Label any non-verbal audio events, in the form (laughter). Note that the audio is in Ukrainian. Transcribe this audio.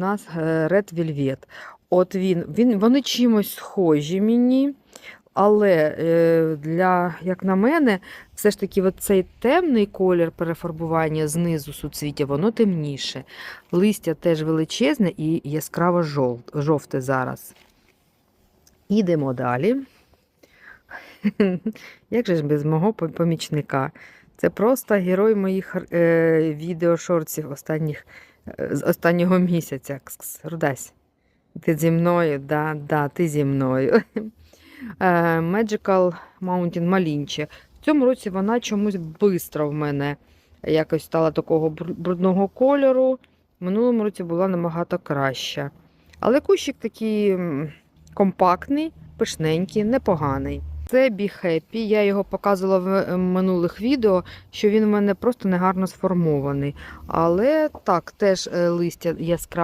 нас е, Red Velvet. От він, він, вони чимось схожі мені, але е, для, як на мене, все ж таки цей темний колір перефарбування знизу суцвіття, воно темніше. Листя теж величезне і яскраво жовте зараз. Ідемо далі. (laughs) Як же ж без мого помічника? Це просто герой моїх е, відеошорців останніх, з останнього місяця. Рудась. Ти зі мною? Да, да, ти зі мною. (laughs) Е, Magical Mountain Малінче. В цьому році вона чомусь бистро в мене якось стала такого брудного кольору. В минулому році була набагато краща. Але кущик такий компактний, пишненький, непоганий. Це Happy. Я його показувала в е, минулих відео, що він в мене просто негарно сформований. Але так, теж е, листя яскраве.